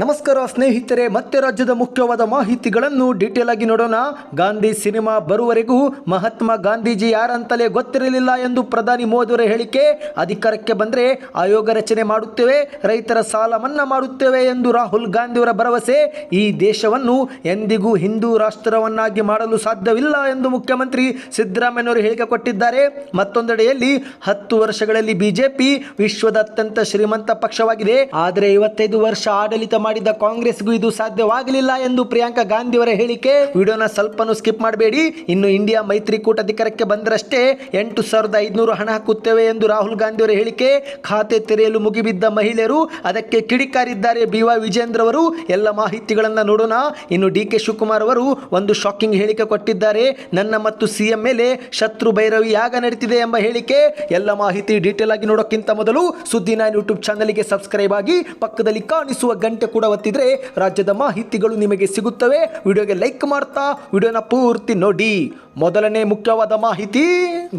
ನಮಸ್ಕಾರ ಸ್ನೇಹಿತರೆ, ಮತ್ತೆ ರಾಜ್ಯದ ಮುಖ್ಯವಾದ ಮಾಹಿತಿಗಳನ್ನು ಡೀಟೇಲ್ ಆಗಿ ನೋಡೋಣ. ಗಾಂಧಿ ಸಿನಿಮಾ ಬರುವವರೆಗೂ ಮಹಾತ್ಮ ಗಾಂಧೀಜಿ ಯಾರಂತಲೇ ಗೊತ್ತಿರಲಿಲ್ಲ ಎಂದು ಪ್ರಧಾನಿ ಮೋದಿಯವರ ಹೇಳಿಕೆ ಅಧಿಕಾರಕ್ಕೆ ಬಂದರೆ ಆಯೋಗ ರಚನೆ ಮಾಡುತ್ತೇವೆ, ರೈತರ ಸಾಲ ಮನ್ನಾ ಮಾಡುತ್ತೇವೆ ಎಂದು ರಾಹುಲ್ ಗಾಂಧಿಯವರ ಭರವಸೆ. ಈ ದೇಶವನ್ನು ಎಂದಿಗೂ ಹಿಂದೂ ರಾಷ್ಟ್ರವನ್ನಾಗಿ ಮಾಡಲು ಸಾಧ್ಯವಿಲ್ಲ ಎಂದು ಮುಖ್ಯಮಂತ್ರಿ ಸಿದ್ದರಾಮಯ್ಯನವರು ಹೇಳಿಕೆ ಕೊಟ್ಟಿದ್ದಾರೆ. ಮತ್ತೊಂದೆಡೆಯಲ್ಲಿ ಹತ್ತು ವರ್ಷಗಳಲ್ಲಿ ಬಿಜೆಪಿ ವಿಶ್ವದ ಅತ್ಯಂತ ಶ್ರೀಮಂತ ಪಕ್ಷವಾಗಿದೆ. ಆದರೆ ಐವತ್ತೈದು ವರ್ಷ ಆಡಳಿತ ಮಾಡಿದ ಕಾಂಗ್ರೆಸ್ಗೂ ಇದು ಸಾಧ್ಯವಾಗಲಿಲ್ಲ ಎಂದು ಪ್ರಿಯಾಂಕಾ ಗಾಂಧಿಯವರ ಹೇಳಿಕೆ. ವಿಡಿಯೋನ ಸ್ವಲ್ಪನೂ ಸ್ಕಿಪ್ ಮಾಡಬೇಡಿ. ಇನ್ನು ಇಂಡಿಯಾ ಮೈತ್ರಿಕೂಟ ಅಧಿಕಾರಕ್ಕೆ ಬಂದರಷ್ಟೇ ಎಂಟು ಸಾವಿರದ ಐದುನೂರು ಹಣ ಹಾಕುತ್ತೇವೆ ಎಂದು ರಾಹುಲ್ ಗಾಂಧಿಯವರ ಹೇಳಿಕೆ. ಖಾತೆ ತೆರೆಯಲು ಮುಗಿಬಿದ್ದ ಮಹಿಳೆಯರು, ಅದಕ್ಕೆ ಕಿಡಿಕಾರಿದ್ದಾರೆ ಬಿ ವೈ ವಿಜೇಂದ್ರ ಅವರು. ಎಲ್ಲ ಮಾಹಿತಿಗಳನ್ನು ನೋಡೋಣ. ಇನ್ನು ಡಿ ಕೆ ಶಿವಕುಮಾರ್ ಅವರು ಒಂದು ಶಾಕಿಂಗ್ ಹೇಳಿಕೆ ಕೊಟ್ಟಿದ್ದಾರೆ. ನನ್ನ ಮತ್ತು ಸಿಎಂ ಮೇಲೆ ಶತ್ರು ಭೈರವಿ ಯಾಗ ನಡೀತಿದೆ ಎಂಬ ಹೇಳಿಕೆ. ಎಲ್ಲ ಮಾಹಿತಿ ಡೀಟೇಲ್ ಆಗಿ ನೋಡೋಕ್ಕಿಂತ ಮೊದಲು ಸುದ್ದಿ ನೈನ್ ಯೂಟ್ಯೂಬ್ ಚಾನಲ್ಗೆ ಸಬ್ಸ್ಕ್ರೈಬ್ ಆಗಿ ಪಕ್ಕದಲ್ಲಿ ಕಾಣಿಸುವ ಗಂಟೆ ಕೂಡ ಒತ್ತಿದ್ರೆ ರಾಜ್ಯದ ಮಾಹಿತಿಗಳು ನಿಮಗೆ ಸಿಗುತ್ತವೆ. ವಿಡಿಯೋಗೆ ಲೈಕ್ ಮಾಡ್ತಾ, ವಿಡಿಯೋನ ಪೂರ್ತಿ ನೋಡಿ. ಮೊದಲನೇ ಮುಖ್ಯವಾದ ಮಾಹಿತಿ,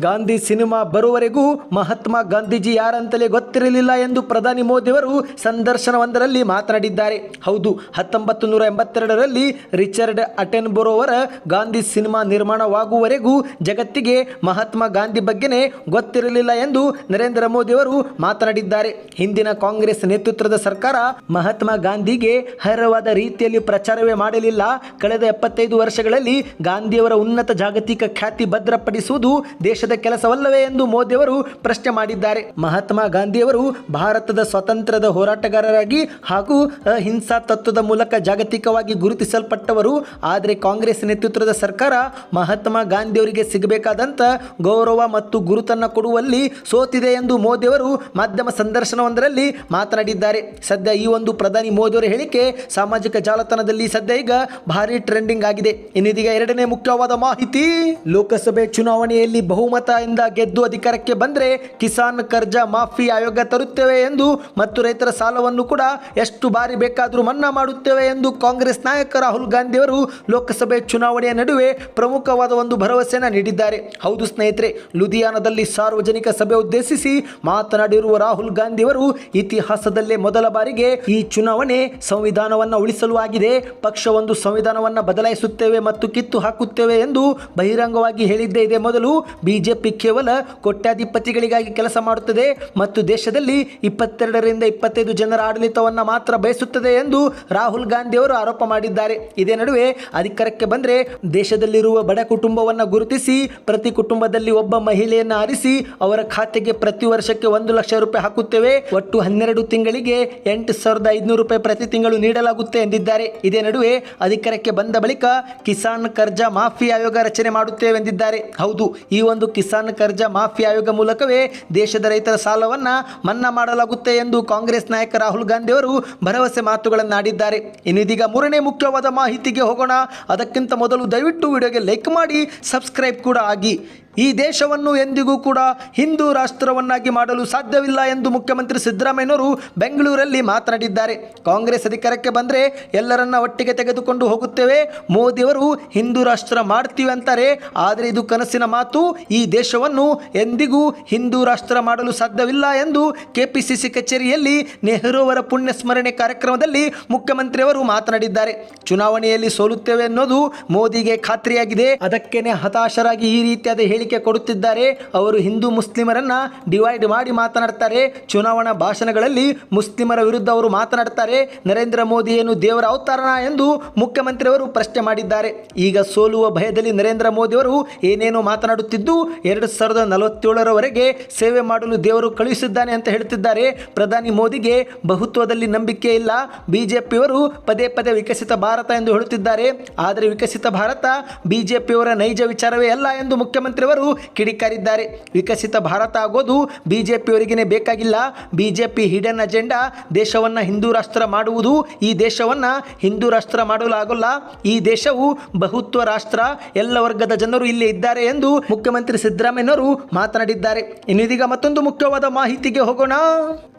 ಗಾಂಧಿ ಸಿನಿಮಾ ಬರುವವರೆಗೂ ಮಹಾತ್ಮ ಗಾಂಧೀಜಿ ಯಾರಂತಲೇ ಗೊತ್ತಿರಲಿಲ್ಲ ಎಂದು ಪ್ರಧಾನಿ ಮೋದಿಯವರು ಸಂದರ್ಶನವೊಂದರಲ್ಲಿ ಮಾತನಾಡಿದ್ದಾರೆ. ಹೌದು, ಹತ್ತೊಂಬತ್ತು ನೂರ ಎಂಬತ್ತೆರಡರಲ್ಲಿ ರಿಚರ್ಡ್ ಅಟೆನ್ಬೊರೋವರ ಗಾಂಧಿ ಸಿನಿಮಾ ನಿರ್ಮಾಣವಾಗುವವರೆಗೂ ಜಗತ್ತಿಗೆ ಮಹಾತ್ಮ ಗಾಂಧಿ ಬಗ್ಗೆನೇ ಗೊತ್ತಿರಲಿಲ್ಲ ಎಂದು ನರೇಂದ್ರ ಮೋದಿಯವರು ಮಾತನಾಡಿದ್ದಾರೆ. ಹಿಂದಿನ ಕಾಂಗ್ರೆಸ್ ನೇತೃತ್ವದ ಸರ್ಕಾರ ಮಹಾತ್ಮ ಗಾಂಧಿಗೆ ಹರವಾದ ರೀತಿಯಲ್ಲಿ ಪ್ರಚಾರವೇ ಮಾಡಲಿಲ್ಲ. ಕಳೆದ ಎಪ್ಪತ್ತೈದು ವರ್ಷಗಳಲ್ಲಿ ಗಾಂಧಿಯವರ ಉನ್ನತ ಜಾಗತಿಕ ಖ್ಯಾತಿ ಭದ್ರಪಡಿಸುವುದು ದೇಶದ ಕೆಲಸವಲ್ಲವೇ ಎಂದು ಮೋದಿಯವರು ಪ್ರಶ್ನೆ ಮಾಡಿದ್ದಾರೆ. ಮಹಾತ್ಮ ಗಾಂಧಿಯವರು ಭಾರತದ ಸ್ವಾತಂತ್ರ್ಯದ ಹೋರಾಟಗಾರರಾಗಿ ಹಾಗೂ ಅಹಿಂಸಾ ತತ್ವದ ಮೂಲಕ ಜಾಗತಿಕವಾಗಿ ಗುರುತಿಸಲ್ಪಟ್ಟವರು. ಆದರೆ ಕಾಂಗ್ರೆಸ್ ನೇತೃತ್ವದ ಸರ್ಕಾರ ಮಹಾತ್ಮ ಗಾಂಧಿಯವರಿಗೆ ಸಿಗಬೇಕಾದಂಥ ಗೌರವ ಮತ್ತು ಗುರುತನ್ನು ಕೊಡುವಲ್ಲಿ ಸೋತಿದೆ ಎಂದು ಮೋದಿಯವರು ಮಾಧ್ಯಮ ಸಂದರ್ಶನವೊಂದರಲ್ಲಿ ಮಾತನಾಡಿದ್ದಾರೆ. ಸದ್ಯ ಈ ಒಂದು ಪ್ರಧಾನಿ ಮೋದಿಯವರ ಹೇಳಿಕೆ, ಸಾಮಾಜಿಕ ಜಾಲತಾಣದಲ್ಲಿ ಸದ್ಯ ಈಗ ಭಾರಿ ಟ್ರೆಂಡಿಂಗ್ ಆಗಿದೆ. ಇನ್ನಿದೀಗ ಎರಡನೇ ಮುಖ್ಯವಾದ ಮಾಹಿತಿ, ಲೋಕಸಭೆ ಚುನಾವಣೆಯಲ್ಲಿ ಬಹುಮತದಿಂದ ಗೆದ್ದು ಅಧಿಕಾರಕ್ಕೆ ಬಂದರೆ ಕಿಸಾನ್ ಕರ್ಜಾ ಮಾಫಿ ಆಯೋಗ ತರುತ್ತೇವೆ ಎಂದು ಮತ್ತು ರೈತರ ಸಾಲವನ್ನು ಕೂಡ ಎಷ್ಟು ಬಾರಿ ಬೇಕಾದರೂ ಮನ್ನಾ ಮಾಡುತ್ತೇವೆ ಎಂದು ಕಾಂಗ್ರೆಸ್ ನಾಯಕ ರಾಹುಲ್ ಗಾಂಧಿಯವರು ಲೋಕಸಭೆ ಚುನಾವಣೆಯ ನಡುವೆ ಪ್ರಮುಖವಾದ ಒಂದು ಭರವಸೆಯನ್ನು ನೀಡಿದ್ದಾರೆ. ಹೌದು ಸ್ನೇಹಿತರೆ, ಲುಧಿಯಾನದಲ್ಲಿ ಸಾರ್ವಜನಿಕ ಸಭೆ ಉದ್ದೇಶಿಸಿ ಮಾತನಾಡಿರುವ ರಾಹುಲ್ ಗಾಂಧಿಯವರು ಇತಿಹಾಸದಲ್ಲೇ ಮೊದಲ ಬಾರಿಗೆ ಈ ಚುನಾವಣೆ ಸಂವಿಧಾನವನ್ನು ಉಳಿಸಲು ಆಗಿದೆ. ಪಕ್ಷ ಒಂದು ಸಂವಿಧಾನವನ್ನು ಬದಲಾಯಿಸುತ್ತೇವೆ ಮತ್ತು ಕಿತ್ತು ಹಾಕುತ್ತೇವೆ ಎಂದು ಬಹಿರಂಗವಾಗಿ ಹೇಳಿದ್ದೇ ಇದೆ. ಮೊದಲು ಬಿಜೆಪಿ ಕೇವಲ ಕೋಟ್ಯಾಧಿಪತಿಗಳಿಗಾಗಿ ಕೆಲಸ ಮಾಡುತ್ತದೆ ಮತ್ತು ದೇಶದಲ್ಲಿ ಇಪ್ಪತ್ತೆರಡರಿಂದ ಇಪ್ಪತ್ತೈದು ಜನರ ಆಡಳಿತವನ್ನು ಮಾತ್ರ ಬಯಸುತ್ತದೆ ಎಂದು ರಾಹುಲ್ ಗಾಂಧಿ ಅವರು ಆರೋಪ ಮಾಡಿದ್ದಾರೆ. ಇದೇ ನಡುವೆ ಅಧಿಕಾರಕ್ಕೆ ಬಂದರೆ ದೇಶದಲ್ಲಿರುವ ಬಡ ಕುಟುಂಬವನ್ನು ಗುರುತಿಸಿ, ಪ್ರತಿ ಕುಟುಂಬದಲ್ಲಿ ಒಬ್ಬ ಮಹಿಳೆಯನ್ನು ಆರಿಸಿ, ಅವರ ಖಾತೆಗೆ ಪ್ರತಿ ವರ್ಷಕ್ಕೆ ಒಂದು ಲಕ್ಷ ರೂಪಾಯಿ ಹಾಕುತ್ತೇವೆ. ಒಟ್ಟು ಹನ್ನೆರಡು ತಿಂಗಳಿಗೆ ಎಂಟು ಸಾವಿರದ ಐದುನೂರು ರೂಪಾಯಿ ಪ್ರತಿ ತಿಂಗಳು ನೀಡಲಾಗುತ್ತೆ ಎಂದಿದ್ದಾರೆ. ಇದೇ ನಡುವೆ ಅಧಿಕಾರಕ್ಕೆ ಬಂದ ಬಳಿಕ ಕಿಸಾನ್ ಕರ್ಜಾ ಮಾಫಿ ಆಯೋಗ ರಚನೆ ಮಾಡುತ್ತೇವೆ ಎಂದಿದ್ದಾರೆ ಹೌದು, ಈ ಒಂದು ಕಿಸಾನ್ ಕರ್ಜಾ ಮಾಫಿ ಆಯೋಗ ಮೂಲಕವೇ ದೇಶದ ರೈತರ ಸಾಲವನ್ನ ಮನ್ನಾ ಮಾಡಲಾಗುತ್ತೆ ಎಂದು ಕಾಂಗ್ರೆಸ್ ನಾಯಕ ರಾಹುಲ್ ಗಾಂಧಿ ಅವರು ಭರವಸೆ ಮಾತುಗಳನ್ನಾಡಿದ್ದಾರೆ ಇನ್ನು ಇದೀಗ ಮೂರನೇ ಮುಖ್ಯವಾದ ಮಾಹಿತಿಗೆ ಹೋಗೋಣ. ಅದಕ್ಕಿಂತ ಮೊದಲು ದಯವಿಟ್ಟು ವಿಡಿಯೋಗೆ ಲೈಕ್ ಮಾಡಿ, ಸಬ್ಸ್ಕ್ರೈಬ್ ಕೂಡ ಆಗಿ. ಈ ದೇಶವನ್ನು ಎಂದಿಗೂ ಕೂಡ ಹಿಂದೂ ರಾಷ್ಟ್ರವನ್ನಾಗಿ ಮಾಡಲು ಸಾಧ್ಯವಿಲ್ಲ ಎಂದು ಮುಖ್ಯಮಂತ್ರಿ ಸಿದ್ದರಾಮಯ್ಯನವರು ಬೆಂಗಳೂರಲ್ಲಿ ಮಾತನಾಡಿದ್ದಾರೆ. ಕಾಂಗ್ರೆಸ್ ಅಧಿಕಾರಕ್ಕೆ ಬಂದರೆ ಎಲ್ಲರನ್ನ ಒಟ್ಟಿಗೆ ತೆಗೆದುಕೊಂಡು ಹೋಗುತ್ತೇವೆ. ಮೋದಿಯವರು ಹಿಂದೂ ರಾಷ್ಟ್ರ ಮಾಡ್ತೀವಿ ಅಂತಾರೆ. ಆದರೆ ಇದು ಕನಸಿನ ಮಾತು. ಈ ದೇಶವನ್ನು ಎಂದಿಗೂ ಹಿಂದೂ ರಾಷ್ಟ್ರ ಮಾಡಲು ಸಾಧ್ಯವಿಲ್ಲ ಎಂದು ಕೆಪಿಸಿಸಿ ಕಚೇರಿಯಲ್ಲಿ ನೆಹರು ಅವರ ಪುಣ್ಯ ಸ್ಮರಣೆ ಕಾರ್ಯಕ್ರಮದಲ್ಲಿ ಮುಖ್ಯಮಂತ್ರಿಯವರು ಮಾತನಾಡಿದ್ದಾರೆ. ಚುನಾವಣೆಯಲ್ಲಿ ಸೋಲುತ್ತೇವೆ ಅನ್ನೋದು ಮೋದಿಗೆ ಖಾತ್ರಿಯಾಗಿದೆ. ಅದಕ್ಕೇನೆ ಹತಾಶರಾಗಿ ಈ ರೀತಿಯಾದ ಹೇಳಿಕೆ ಕೊಡುತ್ತಿದ್ದಾರೆ. ಅವರು ಹಿಂದೂ ಮುಸ್ಲಿಮರನ್ನ ಡಿವೈಡ್ ಮಾಡಿ ಮಾತನಾಡ್ತಾರೆ. ಚುನಾವಣಾ ಭಾಷಣಗಳಲ್ಲಿ ಮುಸ್ಲಿಮರ ವಿರುದ್ಧ ಅವರು ಮಾತನಾಡ್ತಾರೆ. ನರೇಂದ್ರ ಮೋದಿ ಏನು ದೇವರ ಅವತಾರನ ಎಂದು ಮುಖ್ಯಮಂತ್ರಿಯವರು ಪ್ರಶ್ನೆ ಮಾಡಿದ್ದಾರೆ. ಈಗ ಸೋಲುವ ಭಯದಲ್ಲಿ ನರೇಂದ್ರ ಮೋದಿಯವರು ಏನೇನೋ ಮಾತನಾಡುತ್ತಿದ್ದು ಎರಡು ಸಾವಿರದ ನಲವತ್ತೇಳರವರೆಗೆ ಸೇವೆ ಮಾಡಲು ದೇವರು ಕಳುಹಿಸಿದ್ದಾನೆ ಅಂತ ಹೇಳುತ್ತಿದ್ದಾರೆ. ಪ್ರಧಾನಿ ಮೋದಿಗೆ ಬಹುತ್ವದಲ್ಲಿ ನಂಬಿಕೆ ಇಲ್ಲ. ಬಿಜೆಪಿಯವರು ಪದೇ ಪದೇ ವಿಕಸಿತ ಭಾರತ ಎಂದು ಹೇಳುತ್ತಿದ್ದಾರೆ. ಆದರೆ ವಿಕಸಿತ ಭಾರತ ಬಿಜೆಪಿಯವರ ನೈಜ ವಿಚಾರವೇ ಅಲ್ಲ ಎಂದು ಮುಖ್ಯಮಂತ್ರಿಯವರು ಕಿಡಿಕಾರಿದ್ದಾರೆ. ವಿಕಸಿತ ಭಾರತ ಆಗೋದು ಬಿಜೆಪಿಯವರಿಗೇ ಬೇಕಾಗಿಲ್ಲ. ಬಿಜೆಪಿ ಹಿಡನ್ ಅಜೆಂಡಾ ದೇಶವನ್ನು ಹಿಂದೂ ರಾಷ್ಟ್ರ ಮಾಡುವುದು. ಈ ದೇಶವನ್ನು ಹಿಂದೂ ರಾಷ್ಟ್ರ ಮಾಡಲಾಗಲ್ಲ. ಈ ದೇಶವು ಬಹುತ್ವ ರಾಷ್ಟ್ರ. ಎಲ್ಲ ವರ್ಗದ ಜನರು ಇಲ್ಲಿ ಇದ್ದಾರೆ ಎಂದು ಮುಖ್ಯಮಂತ್ರಿ ಸಿದ್ದರಾಮಯ್ಯನವರು ಮಾತನಾಡಿದ್ದಾರೆ. ಇನ್ನು ಇದೀಗ ಮತ್ತೊಂದು ಮುಖ್ಯವಾದ ಮಾಹಿತಿಗೆ ಹೋಗೋಣ.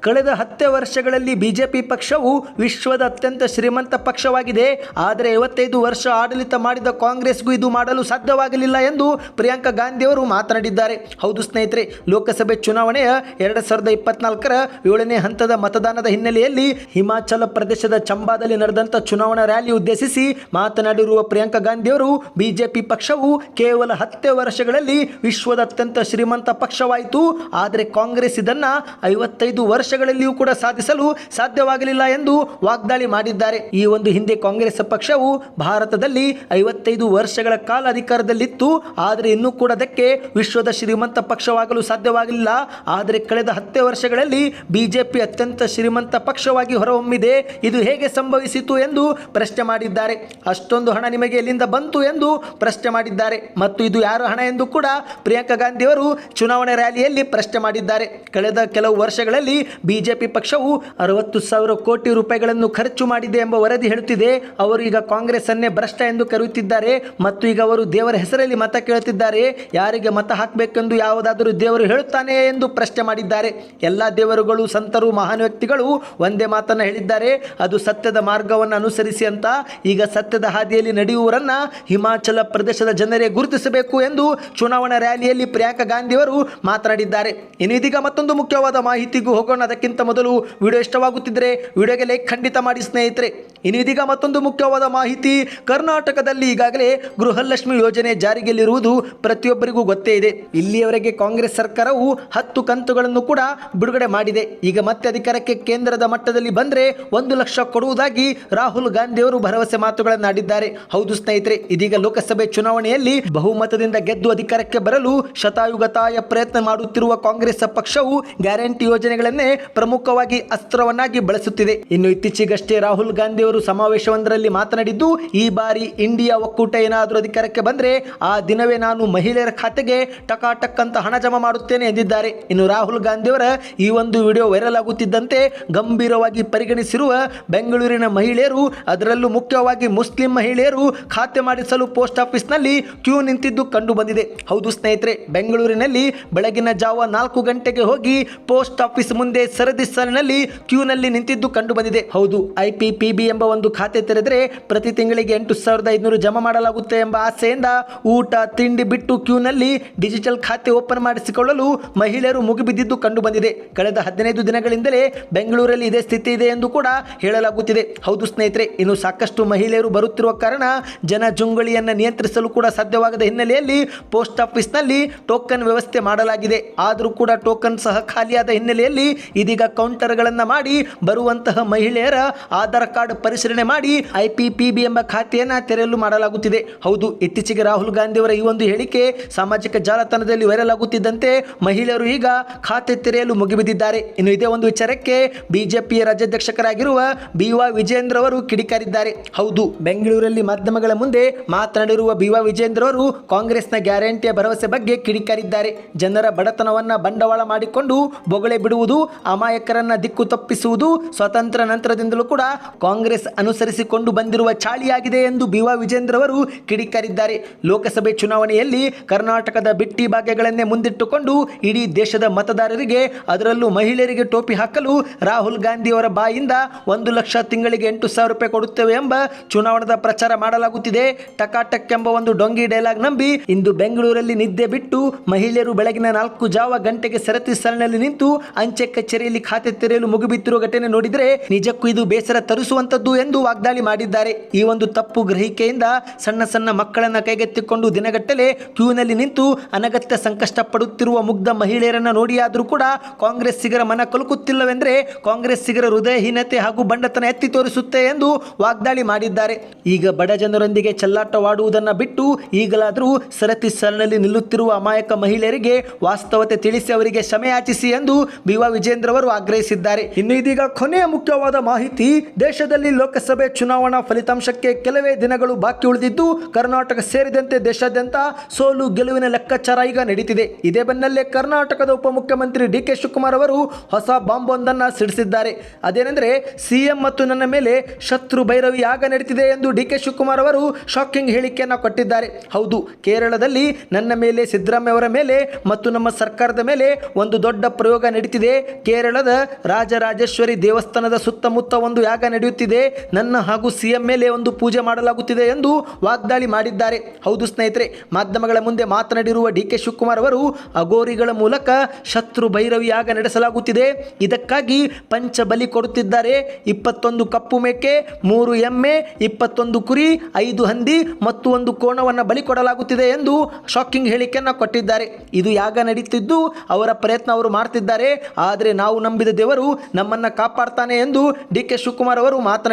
ಕಳೆದ ಹತ್ತೆ ವರ್ಷಗಳಲ್ಲಿ ಬಿಜೆಪಿ ಪಕ್ಷವು ವಿಶ್ವದ ಅತ್ಯಂತ ಶ್ರೀಮಂತ ಪಕ್ಷವಾಗಿದೆ. ಆದರೆ ಐವತ್ತೈದು ವರ್ಷ ಆಡಳಿತ ಮಾಡಿದ ಕಾಂಗ್ರೆಸ್ಗೂ ಇದು ಮಾಡಲು ಸಾಧ್ಯವಾಗಲಿಲ್ಲ ಎಂದು ಪ್ರಿಯಾಂಕಾ ಗಾಂಧಿ ಗಾಂಧಿ ಅವರು ಮಾತನಾಡಿದ್ದಾರೆ. ಹೌದು ಸ್ನೇಹಿತರೆ, ಲೋಕಸಭೆ ಚುನಾವಣೆಯ ಎರಡು ಸಾವಿರದ ಇಪ್ಪತ್ನಾಲ್ಕರ ಏಳನೇ ಹಂತದ ಮತದಾನದ ಹಿನ್ನೆಲೆಯಲ್ಲಿ ಹಿಮಾಚಲ ಪ್ರದೇಶದ ಚಂಬಾದಲ್ಲಿ ನಡೆದಂಥ ಚುನಾವಣಾ ರ್ಯಾಲಿ ಉದ್ದೇಶಿಸಿ ಮಾತನಾಡಿರುವ ಪ್ರಿಯಾಂಕಾ ಗಾಂಧಿಯವರು, ಬಿಜೆಪಿ ಪಕ್ಷವು ಕೇವಲ ಹತ್ತೇ ವರ್ಷಗಳಲ್ಲಿ ವಿಶ್ವದ ಅತ್ಯಂತ ಶ್ರೀಮಂತ ಪಕ್ಷವಾಯಿತು. ಆದರೆ ಕಾಂಗ್ರೆಸ್ ಇದನ್ನು ಐವತ್ತೈದು ವರ್ಷಗಳಲ್ಲಿಯೂ ಕೂಡ ಸಾಧಿಸಲು ಸಾಧ್ಯವಾಗಲಿಲ್ಲ ಎಂದು ವಾಗ್ದಾಳಿ ಮಾಡಿದ್ದಾರೆ. ಈ ಒಂದು ಹಿಂದೆ ಕಾಂಗ್ರೆಸ್ ಪಕ್ಷವು ಭಾರತದಲ್ಲಿ ಐವತ್ತೈದು ವರ್ಷಗಳ ಕಾಲ ಅಧಿಕಾರದಲ್ಲಿತ್ತು. ಆದರೆ ಇನ್ನೂ ಕೂಡ ಅದಕ್ಕೆ ವಿಶ್ವದ ಶ್ರೀಮಂತ ಪಕ್ಷವಾಗಲು ಸಾಧ್ಯವಾಗಲಿಲ್ಲ. ಆದರೆ ಕಳೆದ ಹತ್ತೇ ವರ್ಷಗಳಲ್ಲಿ ಬಿಜೆಪಿ ಅತ್ಯಂತ ಶ್ರೀಮಂತ ಪಕ್ಷವಾಗಿ ಹೊರಹೊಮ್ಮಿದೆ. ಇದು ಹೇಗೆ ಸಂಭವಿಸಿತು ಎಂದು ಪ್ರಶ್ನೆ ಮಾಡಿದ್ದಾರೆ. ಅಷ್ಟೊಂದು ಹಣ ನಿಮಗೆ ಎಲ್ಲಿಂದ ಬಂತು ಎಂದು ಪ್ರಶ್ನೆ ಮಾಡಿದ್ದಾರೆ. ಮತ್ತು ಇದು ಯಾರ ಹಣ ಎಂದು ಕೂಡ ಪ್ರಿಯಾಂಕಾ ಗಾಂಧಿ ಅವರು ಚುನಾವಣೆ ರ್ಯಾಲಿಯಲ್ಲಿ ಪ್ರಶ್ನೆ ಮಾಡಿದ್ದಾರೆ. ಕಳೆದ ಕೆಲವು ವರ್ಷಗಳಲ್ಲಿ ಬಿಜೆಪಿ ಪಕ್ಷವು ಅರವತ್ತು ಸಾವಿರ ಕೋಟಿ ರೂಪಾಯಿಗಳನ್ನು ಖರ್ಚು ಮಾಡಿದೆ ಎಂಬ ವರದಿ ಹೇಳುತ್ತಿದೆ. ಅವರು ಈಗ ಕಾಂಗ್ರೆಸ್ ಅನ್ನೇ ಭ್ರಷ್ಟ ಎಂದು ಕರೆಯುತ್ತಿದ್ದಾರೆ ಮತ್ತು ಈಗ ಅವರು ದೇವರ ಹೆಸರಲ್ಲಿ ಮತ ಕೇಳುತ್ತಿದ್ದಾರೆ. ಯಾರಿಗೆ ಮತ ಹಾಕಬೇಕೆಂದು ಯಾವುದಾದರೂ ದೇವರು ಹೇಳುತ್ತಾನೆ ಎಂದು ಪ್ರಶ್ನೆ ಮಾಡಿದ್ದಾರೆ. ಎಲ್ಲ ದೇವರುಗಳು, ಸಂತರು, ಮಹಾನ್ ವ್ಯಕ್ತಿಗಳು ಒಂದೇ ಮಾತನ್ನು ಹೇಳಿದ್ದಾರೆ. ಅದು ಸತ್ಯದ ಮಾರ್ಗವನ್ನು ಅನುಸರಿಸಿ ಅಂತ ಈಗ ಸತ್ಯದ ಹಾದಿಯಲ್ಲಿ ನಡೆಯುವವರನ್ನ ಹಿಮಾಚಲ ಪ್ರದೇಶದ ಜನರೇ ಗುರುತಿಸಬೇಕು ಎಂದು ಚುನಾವಣಾ ರ್ಯಾಲಿಯಲ್ಲಿ ಪ್ರಿಯಾಂಕಾ ಗಾಂಧಿ ಅವರು ಮಾತನಾಡಿದ್ದಾರೆ. ಇನ್ನು ಇದೀಗ ಮತ್ತೊಂದು ಮುಖ್ಯವಾದ ಮಾಹಿತಿಗೂ ಹೋಗೋಣ. ಅದಕ್ಕಿಂತ ಮೊದಲು ವಿಡಿಯೋ ಇಷ್ಟವಾಗುತ್ತಿದ್ದರೆ ವಿಡಿಯೋಗೆ ಲೈಕ್ ಖಂಡಿತ ಮಾಡಿ ಸ್ನೇಹಿತರೆ. ಇನ್ನು ಇದೀಗ ಮತ್ತೊಂದು ಮುಖ್ಯವಾದ ಮಾಹಿತಿ. ಕರ್ನಾಟಕದಲ್ಲಿ ಈಗಾಗಲೇ ಗೃಹಲಕ್ಷ್ಮಿ ಯೋಜನೆ ಜಾರಿಗೆಲ್ಲಿರುವುದು ಪ್ರತಿಯೊಬ್ಬರಿಗೂ ಗೊತ್ತೇ ಇದೆ. ಇಲ್ಲಿಯವರೆಗೆ ಕಾಂಗ್ರೆಸ್ ಸರ್ಕಾರವು ಹತ್ತು ಕಂತುಗಳನ್ನು ಕೂಡ ಬಿಡುಗಡೆ ಮಾಡಿದೆ. ಈಗ ಮತ್ತೆ ಅಧಿಕಾರಕ್ಕೆ ಕೇಂದ್ರದ ಮಟ್ಟದಲ್ಲಿ ಬಂದರೆ ಒಂದು ಲಕ್ಷ ಕೊಡುವುದಾಗಿ ರಾಹುಲ್ ಗಾಂಧಿ ಅವರು ಭರವಸೆ ಮಾತುಗಳನ್ನಾಡಿದ್ದಾರೆ. ಹೌದು ಸ್ನೇಹಿತರೆ, ಇದೀಗ ಲೋಕಸಭೆ ಚುನಾವಣೆಯಲ್ಲಿ ಬಹುಮತದಿಂದ ಗೆದ್ದು ಅಧಿಕಾರಕ್ಕೆ ಬರಲು ಶತಾಯುಗತಾಯ ಪ್ರಯತ್ನ ಮಾಡುತ್ತಿರುವ ಕಾಂಗ್ರೆಸ್ ಪಕ್ಷವು ಗ್ಯಾರಂಟಿ ಯೋಜನೆಗಳನ್ನೇ ಪ್ರಮುಖವಾಗಿ ಅಸ್ತ್ರವನ್ನಾಗಿ ಬಳಸುತ್ತಿದೆ. ಇನ್ನು ಇತ್ತೀಚೆಗಷ್ಟೇ ರಾಹುಲ್ ಗಾಂಧಿ ಅವರು ಸಮಾವೇಶವೊಂದರಲ್ಲಿ ಮಾತನಾಡಿದ್ದು, ಈ ಬಾರಿ ಇಂಡಿಯಾ ಒಕ್ಕೂಟ ಏನಾದರೂ ಅಧಿಕಾರಕ್ಕೆ ಬಂದರೆ ಆ ದಿನವೇ ನಾನು ಮಹಿಳೆಯರ ಖಾತೆಗೆ ಟಕಾಟಕ್ ಅಂತ ಹಣ ಜಮಾ ಮಾಡುತ್ತೇನೆ ಎಂದಿದ್ದಾರೆ. ಇನ್ನು ರಾಹುಲ್ ಗಾಂಧಿಯವರ ಈ ಒಂದು ವಿಡಿಯೋ ವೈರಲ್ ಆಗುತ್ತಿದ್ದಂತೆ ಗಂಭೀರವಾಗಿ ಪರಿಗಣಿಸಿರುವ ಬೆಂಗಳೂರಿನ ಮಹಿಳೆಯರು, ಅದರಲ್ಲೂ ಮುಖ್ಯವಾಗಿ ಮುಸ್ಲಿಂ ಮಹಿಳೆಯರು ಖಾತೆ ಮಾಡಿಸಲು ಪೋಸ್ಟ್ ಆಫೀಸ್ನಲ್ಲಿ ಕ್ಯೂ ನಿಂತಿದ್ದು ಕಂಡು ಬಂದಿದೆ ಹೌದು ಸ್ನೇಹಿತರೆ, ಬೆಂಗಳೂರಿನಲ್ಲಿ ಬೆಳಗಿನ ಜಾವ ನಾಲ್ಕು ಗಂಟೆಗೆ ಹೋಗಿ ಪೋಸ್ಟ್ ಆಫೀಸ್ ಮುಂದೆ ಸರದಿ ಸಾಲಿನಲ್ಲಿ ಕ್ಯೂನಲ್ಲಿ ನಿಂತಿದ್ದು ಕಂಡು ಬಂದಿದೆ ಹೌದು ಐಪಿಪಿಬಿ ಪಿ ಪಿ ಬಿ ಒಂದು ಖಾತೆ ತೆರೆದರೆ ಪ್ರತಿ ತಿಂಗಳಿಗೆ ಎಂಟು ಸಾವಿರದ ಐದುನೂರು ಜಮಾ ಮಾಡಲಾಗುತ್ತೆ ಎಂಬ ಆಸೆಯಿಂದ ಊಟ, ತಿಂಡಿ ಬಿಟ್ಟು ಕ್ಯೂನಲ್ಲಿ ಡಿಜಿಟಲ್ ಖಾತೆ ಓಪನ್ ಮಾಡಿಸಿಕೊಳ್ಳಲು ಮಹಿಳೆಯರು ಮುಗಿಬಿದ್ದಿದ್ದು ಕಂಡುಬಂದಿದೆ. ಕಳೆದ ಹದಿನೈದು ದಿನಗಳಿಂದಲೇ ಬೆಂಗಳೂರಲ್ಲಿ ಇದೇ ಸ್ಥಿತಿ ಇದೆ ಎಂದು ಕೂಡ ಹೇಳಲಾಗುತ್ತಿದೆ. ಹೌದು ಸ್ನೇಹಿತರೆ, ಇನ್ನು ಸಾಕಷ್ಟು ಮಹಿಳೆಯರು ಬರುತ್ತಿರುವ ಕಾರಣ ಜನ ಜುಂಗಳಿಯನ್ನು ನಿಯಂತ್ರಿಸಲು ಕೂಡ ಸಾಧ್ಯವಾಗದ ಹಿನ್ನೆಲೆಯಲ್ಲಿ ಪೋಸ್ಟ್ ಆಫೀಸ್ನಲ್ಲಿ ಟೋಕನ್ ವ್ಯವಸ್ಥೆ ಮಾಡಲಾಗಿದೆ. ಆದರೂ ಕೂಡ ಟೋಕನ್ ಸಹ ಖಾಲಿಯಾದ ಹಿನ್ನೆಲೆಯಲ್ಲಿ ಇದೀಗ ಕೌಂಟರ್ಗಳನ್ನು ಮಾಡಿ ಬರುವಂತಹ ಮಹಿಳೆಯರ ಆಧಾರ್ ಕಾರ್ಡ್ ಪರಿಶೀಲನೆ ಮಾಡಿ ಐ ಪಿ ಪಿ ಬಿ ಎಂಬ ಖಾತೆಯನ್ನ ತೆರೆಯಲು ಮಾಡಲಾಗುತ್ತಿದೆ. ಹೌದು, ಇತ್ತೀಚೆಗೆ ರಾಹುಲ್ ಗಾಂಧಿ ಅವರ ಈ ಒಂದು ಹೇಳಿಕೆ ಸಾಮಾಜಿಕ ಜಾಲತಾಣದಲ್ಲಿ ವೈರಲ್ ಆಗುತ್ತಿದ್ದಂತೆ ಮಹಿಳೆಯರು ಈಗ ಖಾತೆ ತೆರೆಯಲು ಮುಗಿಬಿದ್ದಿದ್ದಾರೆ. ಇನ್ನು ಇದೇ ಒಂದು ವಿಚಾರಕ್ಕೆ ಬಿಜೆಪಿಯ ರಾಜ್ಯಾಧ್ಯಕ್ಷರಾಗಿರುವ ಬಿ ವಿಜೇಂದ್ರ ಅವರು ಕಿಡಿಕಾರಿದ್ದಾರೆ. ಹೌದು, ಬೆಂಗಳೂರಲ್ಲಿ ಮಾಧ್ಯಮಗಳ ಮುಂದೆ ಮಾತನಾಡಿರುವ ಬಿ ವಾ ವಿಜೇಂದ್ರ ಅವರು ಕಾಂಗ್ರೆಸ್ನ ಗ್ಯಾರಂಟಿಯ ಭರವಸೆ ಬಗ್ಗೆ ಕಿಡಿಕಾರಿದ್ದಾರೆ. ಜನರ ಬಡತನವನ್ನ ಬಂಡವಾಳ ಮಾಡಿಕೊಂಡು ಬೊಗಳೆ ಬಿಡುವುದು, ಅಮಾಯಕರನ್ನ ದಿಕ್ಕು ತಪ್ಪಿಸುವುದು ಸ್ವತಂತ್ರ ನಂತರದಿಂದಲೂ ಕೂಡ ಕಾಂಗ್ರೆಸ್ ಅನುಸರಿಸಿಕೊಂಡು ಬಂದಿರುವ ಚಾಳಿಯಾಗಿದೆ ಎಂದು ಬಿ ವಾ ವಿಜೇಂದ್ರ ಅವರು ಕಿಡಿಕಾರಿದ್ದಾರೆ. ಲೋಕಸಭೆ ಚುನಾವಣೆಯಲ್ಲಿ ಕರ್ನಾಟಕದ ಬಿಟ್ಟಿ ಭಾಗ್ಯಗಳನ್ನೇ ಮುಂದಿಟ್ಟುಕೊಂಡು ಇಡೀ ದೇಶದ ಮತದಾರರಿಗೆ ಅದರಲ್ಲೂ ಮಹಿಳೆಯರಿಗೆ ಟೋಪಿ ಹಾಕಲು ರಾಹುಲ್ ಗಾಂಧಿ ಅವರ ಬಾಯಿಂದ ಒಂದು ಲಕ್ಷ ತಿಂಗಳಿಗೆ ಎಂಟು ಸಾವಿರ ರೂಪಾಯಿ ಕೊಡುತ್ತೇವೆ ಎಂಬ ಚುನಾವಣದ ಪ್ರಚಾರ ಮಾಡಲಾಗುತ್ತಿದೆ. ಟಕಾಟಕ್ ಎಂಬ ಒಂದು ಡೊಂಗಿ ಡೈಲಾಗ್ ನಂಬಿ ಇಂದು ಬೆಂಗಳೂರಲ್ಲಿ ನಿದ್ದೆ ಬಿಟ್ಟು ಮಹಿಳೆಯರು ಬೆಳಗಿನ ನಾಲ್ಕು ಜಾವ ಗಂಟೆಗೆ ಸರತಿ ಸಾಲಿನಲ್ಲಿ ನಿಂತು ಅಂಚೆ ಕಚೇರಿಯಲ್ಲಿ ಖಾತೆ ತೆರೆಯಲು ಮುಗಿಬಿತ್ತಿರುವ ಘಟನೆ ನೋಡಿದರೆ ನಿಜಕ್ಕೂ ಇದು ಬೇಸರ ತರಿಸುವಂತದ್ದು ಎಂದು ವಾಗ್ದಾಳಿ ಮಾಡಿದ್ದಾರೆ. ಈ ಒಂದು ತಪ್ಪು ಗ್ರಹಿಕೆಯಿಂದ ಸಣ್ಣ ಸಣ್ಣ ಮಕ್ಕಳನ್ನ ಕೈಗೆತ್ತಿಕೊಂಡು ದಿನಗಟ್ಟಲೆ ಕ್ಯೂನಲ್ಲಿ ನಿಂತು ಅನಗತ್ಯ ಸಂಕಷ್ಟ ಪಡುತ್ತಿರುವ ಮುಗ್ಧ ಮಹಿಳೆಯರನ್ನ ನೋಡಿಯಾದರೂ ಕೂಡ ಕಾಂಗ್ರೆಸ್ಸಿಗರ ಮನ ಕಲುಕುತ್ತಿಲ್ಲವೆಂದರೆ ಕಾಂಗ್ರೆಸ್ಸಿಗರ ಹೃದಯಹೀನತೆ ಹಾಗೂ ಬಂಡತನ ಎತ್ತಿ ತೋರಿಸುತ್ತೆ ಎಂದು ವಾಗ್ದಾಳಿ ಮಾಡಿದ್ದಾರೆ. ಈಗ ಬಡ ಜನರೊಂದಿಗೆ ಚೆಲ್ಲಾಟವಾಡುವುದನ್ನು ಬಿಟ್ಟು ಈಗಲಾದರೂ ಸರತಿ ಸರನಲ್ಲಿ ನಿಲ್ಲುತ್ತಿರುವ ಅಮಾಯಕ ಮಹಿಳೆಯರಿಗೆ ವಾಸ್ತವತೆ ತಿಳಿಸಿ ಅವರಿಗೆ ಕ್ಷಮೆಯಾಚಿಸಿ ಎಂದು ಬಿ ವಿಜೇಂದ್ರ ಅವರು ಆಗ್ರಹಿಸಿದ್ದಾರೆ. ಇನ್ನು ಇದೀಗ ಕೊನೆಯ ಮುಖ್ಯವಾದ ಮಾಹಿತಿ ದೇಶದಲ್ಲಿ ಲೋಕಸಭೆ ಚುನಾವಣಾ ಫಲಿತಾಂಶಕ್ಕೆ ಕೆಲವೇ ದಿನಗಳು ಬಾಕಿ ಉಳಿದಿದ್ದು, ಕರ್ನಾಟಕ ಸೇರಿದಂತೆ ದೇಶಾದ್ಯಂತ ಸೋಲು ಗೆಲುವಿನ ಲೆಕ್ಕಾಚಾರ ಈಗ ನಡೀತಿದೆ. ಇದೇ ಬೆನ್ನಲ್ಲೇ ಕರ್ನಾಟಕದ ಉಪಮುಖ್ಯಮಂತ್ರಿ ಡಿ ಕೆ ಶಿವಕುಮಾರ್ ಅವರು ಹೊಸ ಬಾಂಬೊಂದನ್ನು ಸಿಡಿಸಿದ್ದಾರೆ. ಅದೇನೆಂದರೆ, ಸಿಎಂ ಮತ್ತು ನನ್ನ ಮೇಲೆ ಶತ್ರು ಭೈರವಿ ಯಾಗ ನಡೀತಿದೆ ಎಂದು ಡಿ ಕೆ ಶಿವಕುಮಾರ್ ಅವರು ಶಾಕಿಂಗ್ ಹೇಳಿಕೆಯನ್ನು ಕೊಟ್ಟಿದ್ದಾರೆ. ಹೌದು, ಕೇರಳದಲ್ಲಿ ನನ್ನ ಮೇಲೆ, ಸಿದ್ದರಾಮಯ್ಯ ಅವರ ಮೇಲೆ ಮತ್ತು ನಮ್ಮ ಸರ್ಕಾರದ ಮೇಲೆ ಒಂದು ದೊಡ್ಡ ಪ್ರಯೋಗ ನಡೀತಿದೆ. ಕೇರಳದ ರಾಜರಾಜೇಶ್ವರಿ ದೇವಸ್ಥಾನದ ಸುತ್ತಮುತ್ತ ಒಂದು ಯಾಗ ನಡೆಯುತ್ತಿದೆ. ನನ್ನ ಹಾಗೂ ಸಿಎಂ ಮೇಲೆ ಒಂದು ಪೂಜೆ ಮಾಡಲಾಗುತ್ತಿದೆ ಎಂದು ವಾಗ್ದಾಳಿ ಮಾಡಿದ್ದಾರೆ. ಹೌದು ಸ್ನೇಹಿತರೆ, ಮಾಧ್ಯಮಗಳ ಮುಂದೆ ಮಾತನಾಡಿರುವ ಡಿ ಕೆ ಶಿವಕುಮಾರ್ ಅವರು, ಅಗೋರಿಗಳ ಮೂಲಕ ಶತ್ರು ಭೈರವಿಯಾಗ ನಡೆಸಲಾಗುತ್ತಿದೆ. ಇದಕ್ಕಾಗಿ ಪಂಚ ಬಲಿ ಕೊಡುತ್ತಿದ್ದಾರೆ. ಇಪ್ಪತ್ತೊಂದು ಕಪ್ಪು ಮೇಕೆ, ಮೂರು ಎಮ್ಮೆ, ಇಪ್ಪತ್ತೊಂದು ಕುರಿ, ಐದು ಹಂದಿ ಮತ್ತು ಒಂದು ಕೋಣವನ್ನು ಬಲಿ ಕೊಡಲಾಗುತ್ತಿದೆ ಎಂದು ಶಾಕಿಂಗ್ ಹೇಳಿಕೆಯನ್ನು ಕೊಟ್ಟಿದ್ದಾರೆ. ಇದು ಯಾಗ ನಡೀತಿದ್ದು ಅವರ ಪ್ರಯತ್ನ ಅವರು ಮಾಡ್ತಿದ್ದಾರೆ. ಆದರೆ ನಾವು ನಂಬಿದ ದೇವರು ನಮ್ಮನ್ನು ಕಾಪಾಡ್ತಾನೆ ಎಂದು ಡಿ ಕೆ ಶಿವಕುಮಾರ್ ಅವರು ಮಾತನಾಡಿದ್ದಾರೆ.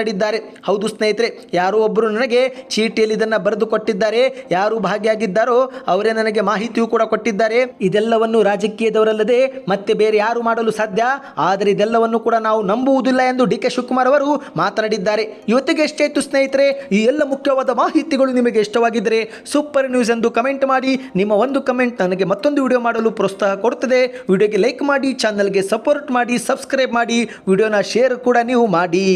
ಹೌದು ಸ್ನೇಹಿತರೆ, ಯಾರೋ ಒಬ್ಬರು ನನಗೆ ಚೀಟಿಯಲ್ಲಿ ಇದನ್ನು ಬರೆದು ಕೊಟ್ಟಿದ್ದಾರೆ. ಯಾರು ಭಾಗಿಯಾಗಿದ್ದಾರೋ ಅವರೇ ನನಗೆ ಮಾಹಿತಿಯೂ ಕೂಡ ಕೊಟ್ಟಿದ್ದಾರೆ. ಇದೆಲ್ಲವನ್ನು ರಾಜಕೀಯದವರಲ್ಲದೆ ಮತ್ತೆ ಬೇರೆ ಯಾರು ಮಾಡಲು ಸಾಧ್ಯ? ಆದರೆ ಇದೆಲ್ಲವನ್ನು ಕೂಡ ನಾವು ನಂಬುವುದಿಲ್ಲ ಎಂದು ಡಿ ಕೆ ಶಿವಕುಮಾರ್ ಅವರು ಮಾತನಾಡಿದ್ದಾರೆ. ಇವತ್ತಿಗೆ ಎಷ್ಟಾಯಿತು ಸ್ನೇಹಿತರೆ, ಈ ಎಲ್ಲ ಮುಖ್ಯವಾದ ಮಾಹಿತಿಗಳು ನಿಮಗೆ ಇಷ್ಟವಾಗಿದ್ದರೆ ಸೂಪರ್ ನ್ಯೂಸ್ ಎಂದು ಕಮೆಂಟ್ ಮಾಡಿ. ನಿಮ್ಮ ಒಂದು ಕಮೆಂಟ್ ನನಗೆ ಮತ್ತೊಂದು ವಿಡಿಯೋ ಮಾಡಲು ಪ್ರೋತ್ಸಾಹ ಕೊಡುತ್ತದೆ. ವಿಡಿಯೋಗೆ ಲೈಕ್ ಮಾಡಿ, ಚಾನಲ್ಗೆ ಸಪೋರ್ಟ್ ಮಾಡಿ, ಸಬ್ಸ್ಕ್ರೈಬ್ ಮಾಡಿ. ವಿಡಿಯೋನ ಶೇರ್ ಕೂಡ ನೀವು ಮಾಡಿ.